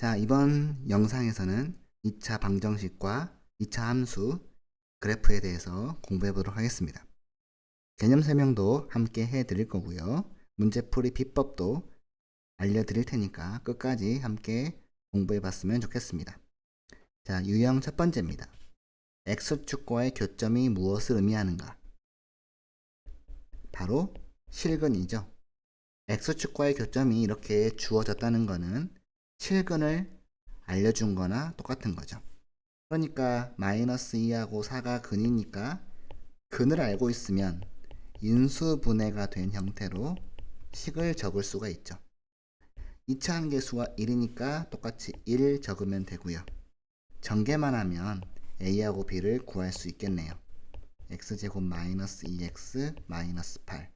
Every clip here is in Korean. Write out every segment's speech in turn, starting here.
자, 이번 영상에서는 2차 방정식과 2차 함수 그래프에 대해서 공부해 보도록 하겠습니다. 개념 설명도 함께 해 드릴 거고요. 문제풀이 비법도 알려드릴 테니까 끝까지 함께 공부해 봤으면 좋겠습니다. 자, 유형 첫 번째입니다. X축과의 교점이 무엇을 의미하는가? 바로 실근이죠. X축과의 교점이 이렇게 주어졌다는 것은 실근을 알려준 거나 똑같은 거죠. 그러니까 마이너스 2하고 4가 근이니까 근을 알고 있으면 인수분해가 된 형태로 식을 적을 수가 있죠. 2차 한계수가 1이니까 똑같이 1 적으면 되고요. 전개만 하면 a하고 b를 구할 수 있겠네요. x제곱 마이너스 2x 마이너스 8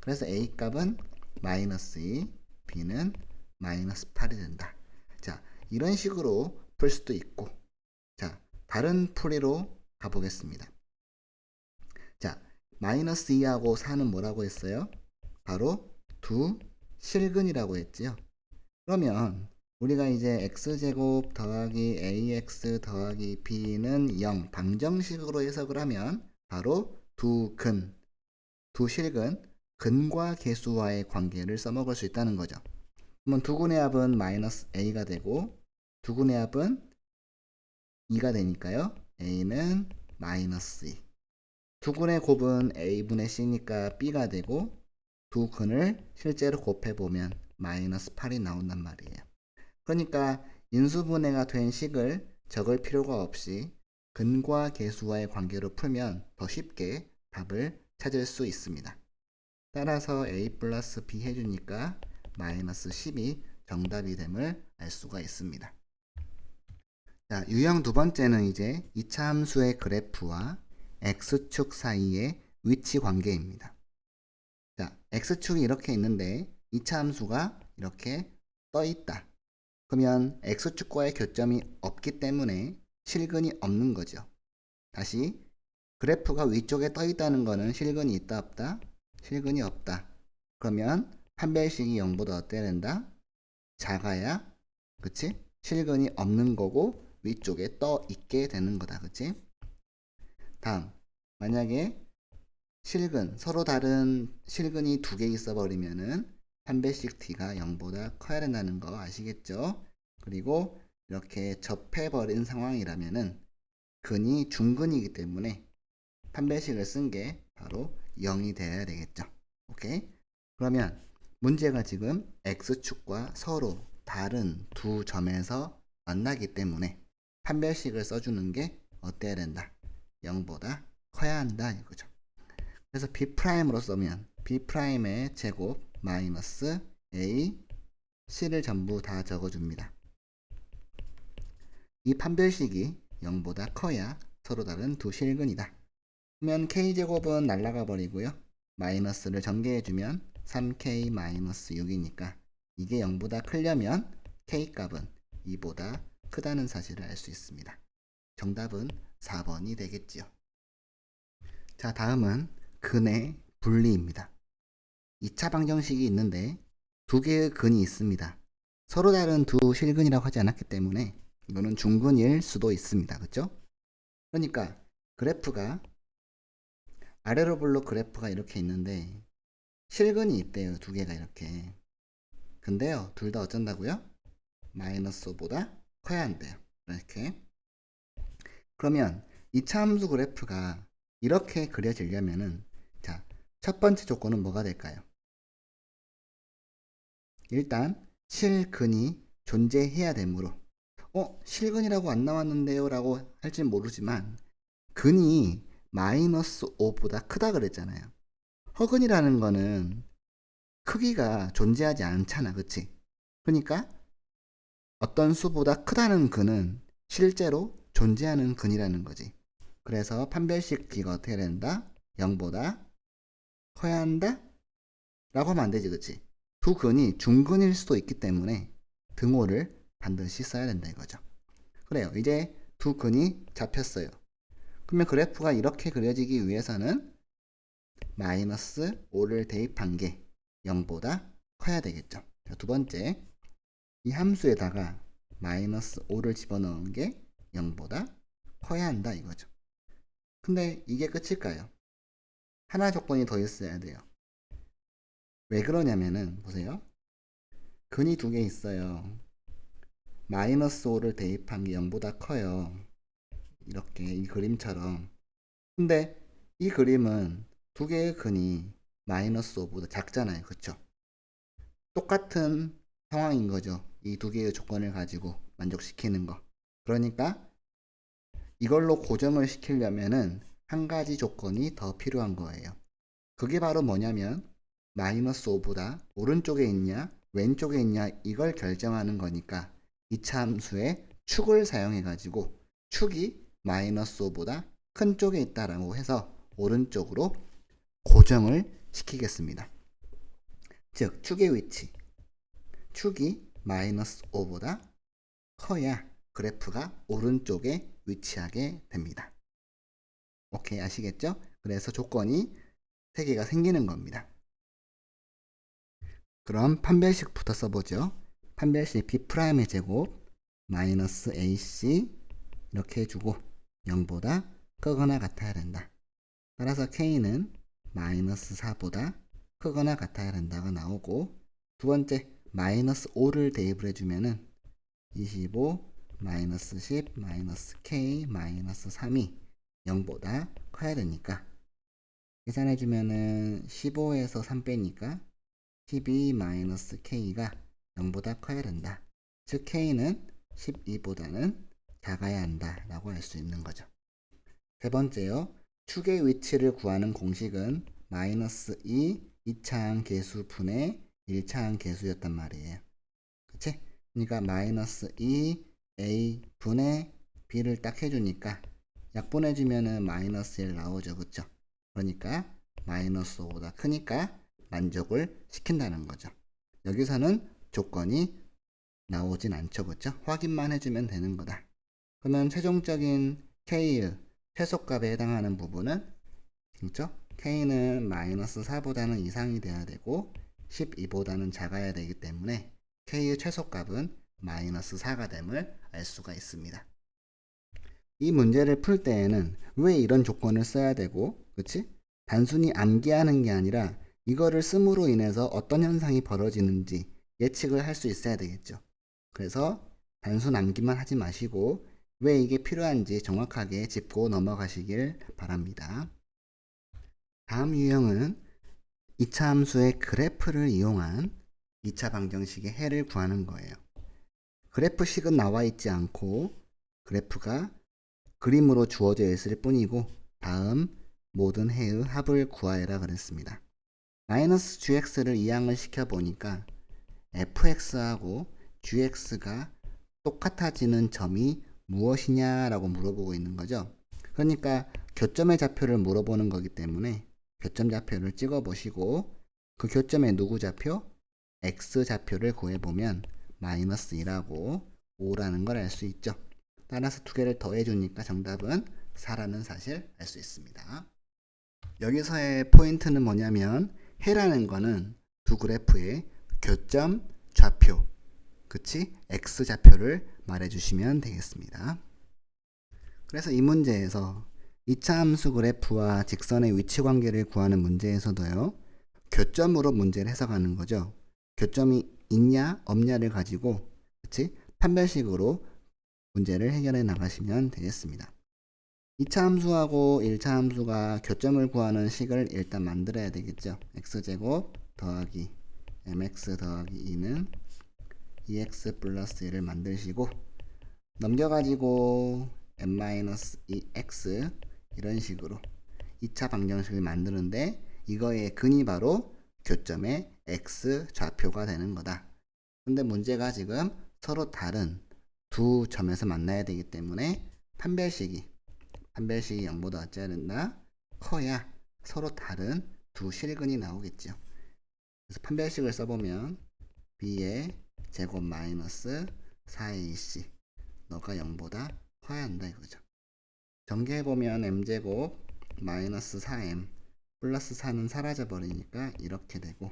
그래서 a 값은 마이너스 2, b는 마이너스 8이 된다. 자, 이런 식으로 풀 수도 있고 자, 다른 풀이로 가보겠습니다. 자, 마이너스 2하고 4는 뭐라고 했어요? 바로 두 실근이라고 했지요. 그러면 우리가 이제 x제곱 더하기 ax 더하기 b는 0 방정식으로 해석을 하면 바로 두 근, 두 실근, 근과 계수와의 관계를 써먹을 수 있다는 거죠. 그러면 두 근의 합은 마이너스 a가 되고 두 근의 합은 2가 되니까요. a는 마이너스 2. 두 근의 곱은 a분의 c니까 b가 되고 두 근을 실제로 곱해보면 마이너스 8이 나온단 말이에요. 그러니까 인수분해가 된 식을 적을 필요가 없이 근과 계수와의 관계로 풀면 더 쉽게 답을 찾을 수 있습니다. 따라서 a 플러스 b 해주니까 마이너스 10이 정답이 됨을 알 수가 있습니다. 자, 유형 두 번째는 이제 2차 함수의 그래프와 x축 사이의 위치 관계입니다. 자, x축이 이렇게 있는데 2차 함수가 이렇게 떠 있다. 그러면 x축과의 교점이 없기 때문에 실근이 없는 거죠. 다시 그래프가 위쪽에 떠 있다는 거는 실근이 있다 없다? 실근이 없다. 그러면 판별식이 0보다 어때야 된다? 작아야 그치? 실근이 없는 거고 위쪽에 떠 있게 되는 거다. 그치? 다음 만약에 실근 서로 다른 실근이 두 개 있어 버리면은 판별식 t가 0보다 커야 된다는 거 아시겠죠? 그리고 이렇게 접해버린 상황이라면은 근이 중근이기 때문에 판별식을 쓴 게 바로 0이 되어야 되겠죠. 오케이? 그러면 문제가 지금 x축과 서로 다른 두 점에서 만나기 때문에 판별식을 써주는 게 어때야 된다? 0보다 커야 한다 이거죠. 그래서 b'으로 쓰면 b'의 제곱 마이너스 a c를 전부 다 적어줍니다. 이 판별식이 0보다 커야 서로 다른 두 실근이다. 그러면 k제곱은 날라가 버리고요. 마이너스를 전개해주면 3k 마이너스 6이니까 이게 0보다 크려면 k값은 2보다 크다는 사실을 알 수 있습니다. 정답은 4번이 되겠지요. 자, 다음은 근의 분리입니다. 2차 방정식이 있는데 두 개의 근이 있습니다. 서로 다른 두 실근이라고 하지 않았기 때문에 이거는 중근일 수도 있습니다. 그렇죠? 그러니까 그래프가 아래로 블록 그래프가 이렇게 있는데 실근이 있대요. 두 개가 이렇게. 근데요. 둘 다 어쩐다고요? 마이너스 5보다 커야 한대요. 이렇게. 그러면 2차 함수 그래프가 이렇게 그려지려면은 자, 첫 번째 조건은 뭐가 될까요? 일단 실근이 존재해야 되므로 어, 실근이라고 안 나왔는데요 라고 할진 모르지만 근이 마이너스 5보다 크다 그랬잖아요. 허근이라는 거는 크기가 존재하지 않잖아. 그치? 그러니까 어떤 수보다 크다는 근은 실제로 존재하는 근이라는 거지. 그래서 판별식 D가 어떻게 된다? 0보다 커야 한다? 라고 하면 안 되지. 그치? 두 근이 중근일 수도 있기 때문에 등호를 반드시 써야 된다 이거죠. 그래요. 이제 두 근이 잡혔어요. 그러면 그래프가 이렇게 그려지기 위해서는 마이너스 5를 대입한 게 0보다 커야 되겠죠. 자, 두 번째, 이 함수에다가 마이너스 5를 집어넣은 게 0보다 커야 한다 이거죠. 근데 이게 끝일까요? 하나 조건이 더 있어야 돼요. 왜 그러냐면은 보세요. 근이 두 개 있어요. 마이너스 5를 대입한 게 0보다 커요. 이렇게 이 그림처럼. 근데 이 그림은 두 개의 근이 마이너스 5보다 작잖아요. 그쵸? 똑같은 상황인 거죠. 이 두 개의 조건을 가지고 만족시키는 거. 그러니까 이걸로 고정을 시키려면은 한 가지 조건이 더 필요한 거예요. 그게 바로 뭐냐면 마이너스 5보다 오른쪽에 있냐 왼쪽에 있냐 이걸 결정하는 거니까 이차 함수의 축을 사용해 가지고 축이 마이너스 5보다 큰 쪽에 있다라고 해서 오른쪽으로 고정을 시키겠습니다. 즉 축의 위치 축이 마이너스 5보다 커야 그래프가 오른쪽에 위치하게 됩니다. 오케이 아시겠죠? 그래서 조건이 3개가 생기는 겁니다. 그럼 판별식부터 써보죠. 판별식 B'의 제곱 마이너스 AC 이렇게 해주고 0보다 크거나 같아야 된다. 따라서 K는 마이너스 4보다 크거나 같아야 된다가 나오고 두 번째 마이너스 5를 대입을 해주면은 25 마이너스 10 마이너스 K 마이너스 3이 0보다 커야 되니까 계산해주면은 15에서 3 빼니까 12 마이너스 K가 0보다 커야 된다. 즉 K는 12보다는 작아야 한다 라고 할 수 있는 거죠. 세 번째요. 축의 위치를 구하는 공식은 마이너스 2 2차항 계수 분의 1차항 계수였단 말이에요. 그치? 그러니까 마이너스 2 A 분의 B를 딱 해주니까 약분해주면은 마이너스 1 나오죠. 그쵸? 그러니까 마이너스 5보다 크니까 만족을 시킨다는 거죠. 여기서는 조건이 나오진 않죠. 그쵸? 확인만 해주면 되는 거다. 그러면 최종적인 K의 최소값에 해당하는 부분은 그죠? K는 마이너스 4보다는 이상이 돼야 되고 12보다는 작아야 되기 때문에 K의 최소값은 마이너스 4가 됨을 알 수가 있습니다. 이 문제를 풀 때에는 왜 이런 조건을 써야 되고, 그치? 단순히 암기하는 게 아니라 이거를 씀으로 인해서 어떤 현상이 벌어지는지 예측을 할 수 있어야 되겠죠. 그래서 단순 암기만 하지 마시고 왜 이게 필요한지 정확하게 짚고 넘어가시길 바랍니다. 다음 유형은 2차 함수의 그래프를 이용한 2차 방정식의 해를 구하는 거예요. 그래프식은 나와 있지 않고 그래프가 그림으로 주어져 있을 뿐이고 다음 모든 해의 합을 구하여라 그랬습니다. 마이너스 gx를 이항을 시켜보니까 fx하고 gx가 똑같아지는 점이 무엇이냐라고 물어보고 있는 거죠. 그러니까 교점의 좌표를 물어보는 거기 때문에 교점 좌표를 찍어 보시고 그 교점의 누구 좌표? x 좌표를 구해보면 마이너스 2라고 5라는 걸 알 수 있죠. 따라서 두 개를 더해 주니까 정답은 4라는 사실 알 수 있습니다. 여기서의 포인트는 뭐냐면 해라는 거는 두 그래프의 교점 좌표 그치? x 좌표를 말해 주시면 되겠습니다. 그래서 이 문제에서 2차 함수 그래프와 직선의 위치 관계를 구하는 문제에서도요. 교점으로 문제를 해석하는 거죠. 교점이 있냐 없냐를 가지고 그치? 판별식으로 문제를 해결해 나가시면 되겠습니다. 2차 함수하고 1차 함수가 교점을 구하는 식을 일단 만들어야 되겠죠. x제곱 더하기 mx 더하기 2는 2x 플러스 1을 만드시고 넘겨가지고 n-2x 이런 식으로 2차 방정식을 만드는데 이거의 근이 바로 교점의 x 좌표가 되는 거다. 근데 문제가 지금 서로 다른 두 점에서 만나야 되기 때문에 판별식이 판별식이 0보다 어찌해야 된다? 커야 서로 다른 두 실근이 나오겠죠. 그래서 판별식을 써보면 b의 제곱 마이너스 4ac 너가 0보다 커야 한다 이거죠. 전개해보면 m제곱 마이너스 4m 플러스 4는 사라져 버리니까 이렇게 되고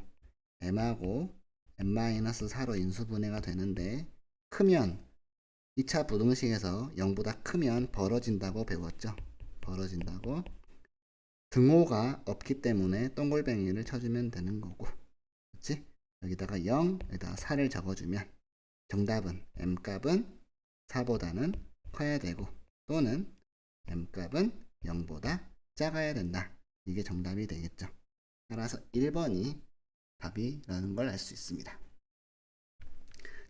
m하고 m-4로 인수분해가 되는데 크면 2차 부등식에서 0보다 크면 벌어진다고 배웠죠. 벌어진다고. 등호가 없기 때문에 동글뱅이를 쳐주면 되는 거고. 그치? 여기다가 0, 여기다가 4를 적어주면 정답은 m값은 4보다는 커야 되고 또는 m값은 0보다 작아야 된다. 이게 정답이 되겠죠. 따라서 1번이 답이라는 걸 알 수 있습니다.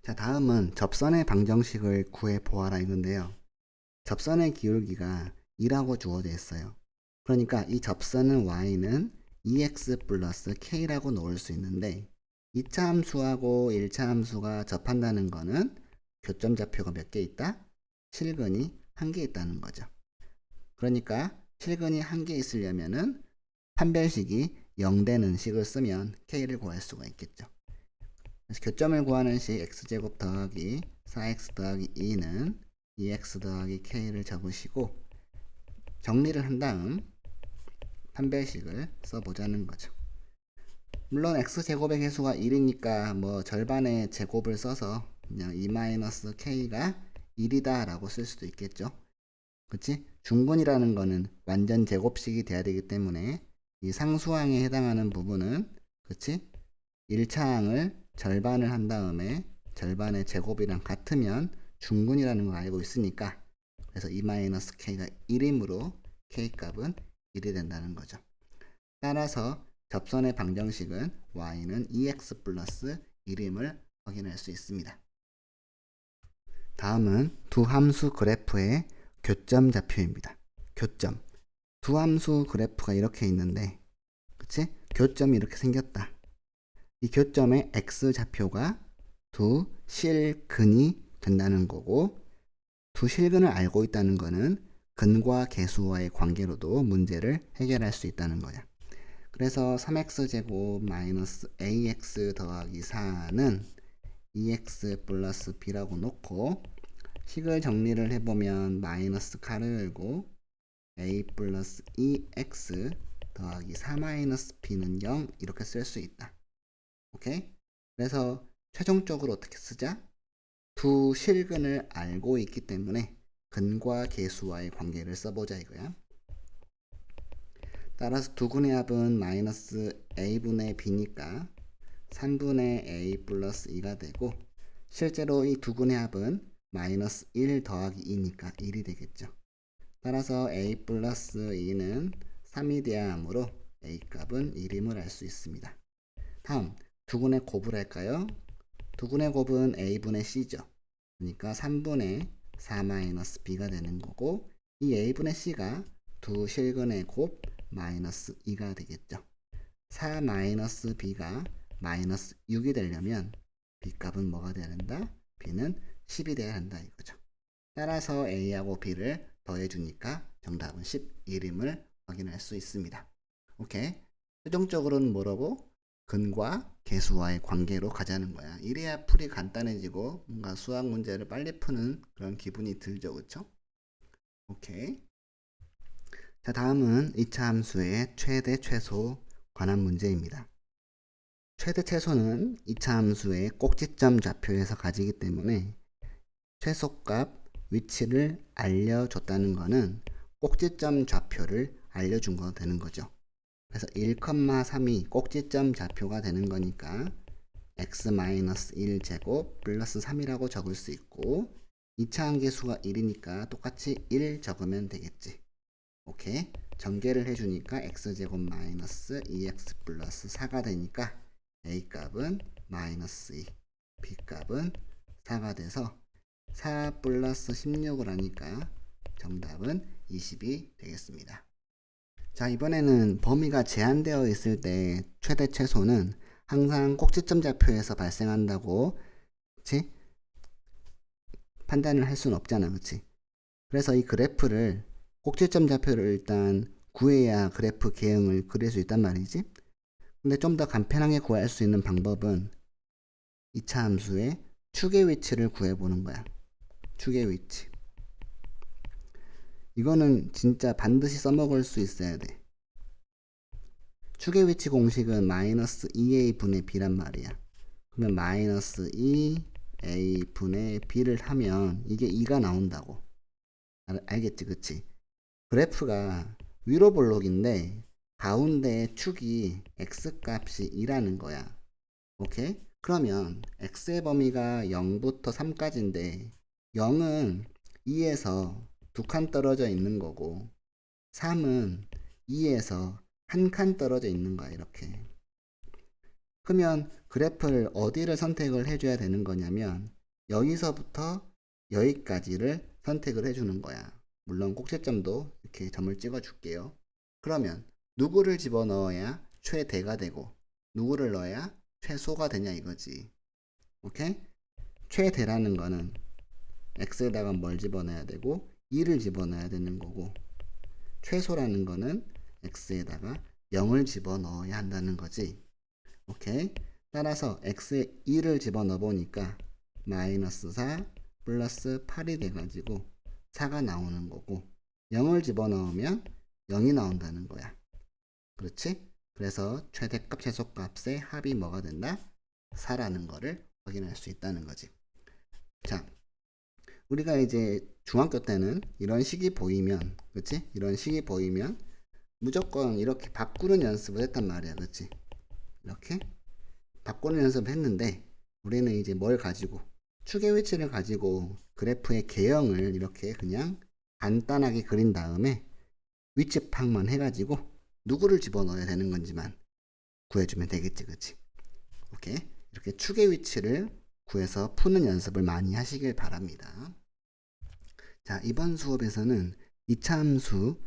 자, 다음은 접선의 방정식을 구해 보아라 이건데요. 접선의 기울기가 2라고 주어져 있어요. 그러니까 이 접선은 y는 2x 플러스 k라고 놓을 수 있는데 2차 함수하고 1차 함수가 접한다는 거는 교점 좌표가 몇 개 있다? 실근이 한 개 있다는 거죠. 그러니까 실근이 한 개 있으려면은 판별식이 0되는 식을 쓰면 k를 구할 수가 있겠죠. 그래서 교점을 구하는 식 x제곱 더하기 4x 더하기 2는 2x 더하기 k를 적으시고 정리를 한 다음 판별식을 써보자는 거죠. 물론 x제곱의 개수가 1이니까 뭐 절반의 제곱을 써서 그냥 2-k가 1이다 라고 쓸 수도 있겠죠. 그치? 중근이라는 거는 완전 제곱식이 돼야 되기 때문에 이 상수항에 해당하는 부분은 그치? 1차항을 절반을 한 다음에 절반의 제곱이랑 같으면 중근이라는 걸 알고 있으니까 그래서 2-k가 1이므로 k값은 1이 된다는 거죠. 따라서 접선의 방정식은 y는 2x 플러스 1임을 확인할 수 있습니다. 다음은 두 함수 그래프의 교점 좌표입니다. 교점. 두 함수 그래프가 이렇게 있는데, 그치? 교점이 이렇게 생겼다. 이 교점의 x 좌표가 두 실근이 된다는 거고, 두 실근을 알고 있다는 거는 근과 개수와의 관계로도 문제를 해결할 수 있다는 거야. 그래서 3x제곱 마이너스 ax 더하기 4는 2x 플러스 b라고 놓고 식을 정리를 해보면 마이너스 칼을 열고 a 플러스 2x 더하기 4 마이너스 b는 0 이렇게 쓸 수 있다. 오케이? 그래서 최종적으로 어떻게 쓰자? 두 실근을 알고 있기 때문에 근과 개수와의 관계를 써보자 이거야. 따라서 두근의 합은 마이너스 a분의 b니까 3분의 a 플러스 2가 되고 실제로 이 두근의 합은 마이너스 1 더하기 2니까 1이 되겠죠. 따라서 a 플러스 2는 3이 돼야 하므로 a 값은 1임을 알 수 있습니다. 다음 두근의 곱을 할까요? 두근의 곱은 a분의 c죠. 그러니까 3분의 4-b가 되는 거고 이 a분의 c가 두 실근의 곱 마이너스 2가 되겠죠. 4-b가 마이너스 6이 되려면 b값은 뭐가 돼야 된다? b는 10이 돼야 한다 이거죠. 따라서 a하고 b를 더해주니까 정답은 11임을 확인할 수 있습니다. 오케이. 최종적으로는 뭐라고? 근과 개수와의 관계로 가자는 거야. 이래야 풀이 간단해지고 뭔가 수학 문제를 빨리 푸는 그런 기분이 들죠. 그쵸? 오케이. 자, 다음은 2차 함수의 최대 최소 관한 문제입니다. 최대 최소는 2차 함수의 꼭지점 좌표에서 가지기 때문에 최소값 위치를 알려줬다는 것은 꼭지점 좌표를 알려준 거 되는 거죠. 그래서 1,3이 꼭지점 좌표가 되는 거니까 x-1 제곱 플러스 3이라고 적을 수 있고 2차 항계수가 1이니까 똑같이 1 적으면 되겠지. 오케이. 전개를 해주니까 x제곱 마이너스 2x 플러스 4가 되니까 a 값은 마이너스 2, b 값은 4가 돼서 4 플러스 16을 하니까 정답은 20이 되겠습니다. 자, 이번에는 범위가 제한되어 있을 때 최대 최소는 항상 꼭지점 좌표에서 발생한다고, 그치? 판단을 할 수는 없잖아, 그치? 그래서 이 그래프를, 꼭지점 좌표를 일단 구해야 그래프 개형을 그릴 수 있단 말이지? 근데 좀 더 간편하게 구할 수 있는 방법은 2차 함수의 축의 위치를 구해보는 거야. 축의 위치. 이거는 진짜 반드시 써먹을 수 있어야 돼. 축의 위치 공식은 마이너스 2a 분의 b란 말이야. 그러면 마이너스 2 A 분의 B를 하면 이게 2가 나온다고. 알, 알겠지, 그치? 그래프가 위로 볼록인데 가운데 축이 x 값이 2라는 거야. 오케이? 그러면 x의 범위가 0부터 3까지인데 0은 2에서 두 칸 떨어져 있는 거고 3은 2에서 한 칸 떨어져 있는 거야, 이렇게. 그러면 그래프를 어디를 선택을 해줘야 되는 거냐면 여기서부터 여기까지를 선택을 해주는 거야. 물론 꼭지점도 이렇게 점을 찍어 줄게요. 그러면 누구를 집어넣어야 최대가 되고 누구를 넣어야 최소가 되냐 이거지. 오케이? 최대라는 거는 x에다가 뭘 집어넣어야 되고 2를 집어넣어야 되는 거고 최소라는 거는 x에다가 0을 집어넣어야 한다는 거지. 오케이? 따라서 x에 2를 집어넣어 보니까 마이너스 4 플러스 8이 돼가지고 4가 나오는 거고 0을 집어넣으면 0이 나온다는 거야. 그렇지? 그래서 최대값 최소값의 합이 뭐가 된다? 4라는 거를 확인할 수 있다는 거지. 자, 우리가 이제 중학교 때는 이런 식이 보이면, 그렇지? 이런 식이 보이면 무조건 이렇게 바꾸는 연습을 했단 말이야, 그렇지? 이렇게 바꾸는 연습을 했는데 우리는 이제 뭘 가지고 축의 위치를 가지고 그래프의 개형을 이렇게 그냥 간단하게 그린 다음에 위치 파악만 해가지고 누구를 집어넣어야 되는 건지만 구해주면 되겠지, 그치? 오케이. 이렇게 축의 위치를 구해서 푸는 연습을 많이 하시길 바랍니다. 자, 이번 수업에서는 이차함수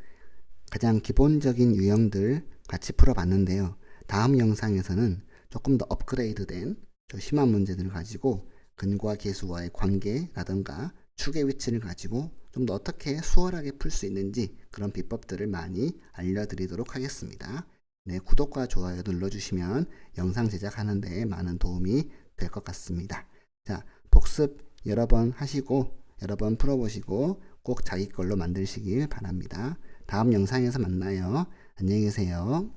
가장 기본적인 유형들 같이 풀어봤는데요. 다음 영상에서는 조금 더 업그레이드된 좀 심한 문제들을 가지고 근과 계수와의 관계라든가 축의 위치를 가지고 좀 더 어떻게 수월하게 풀 수 있는지 그런 비법들을 많이 알려드리도록 하겠습니다. 네, 구독과 좋아요 눌러주시면 영상 제작하는 데 많은 도움이 될 것 같습니다. 자, 복습 여러 번 하시고 여러 번 풀어보시고 꼭 자기 걸로 만드시길 바랍니다. 다음 영상에서 만나요. 안녕히 계세요.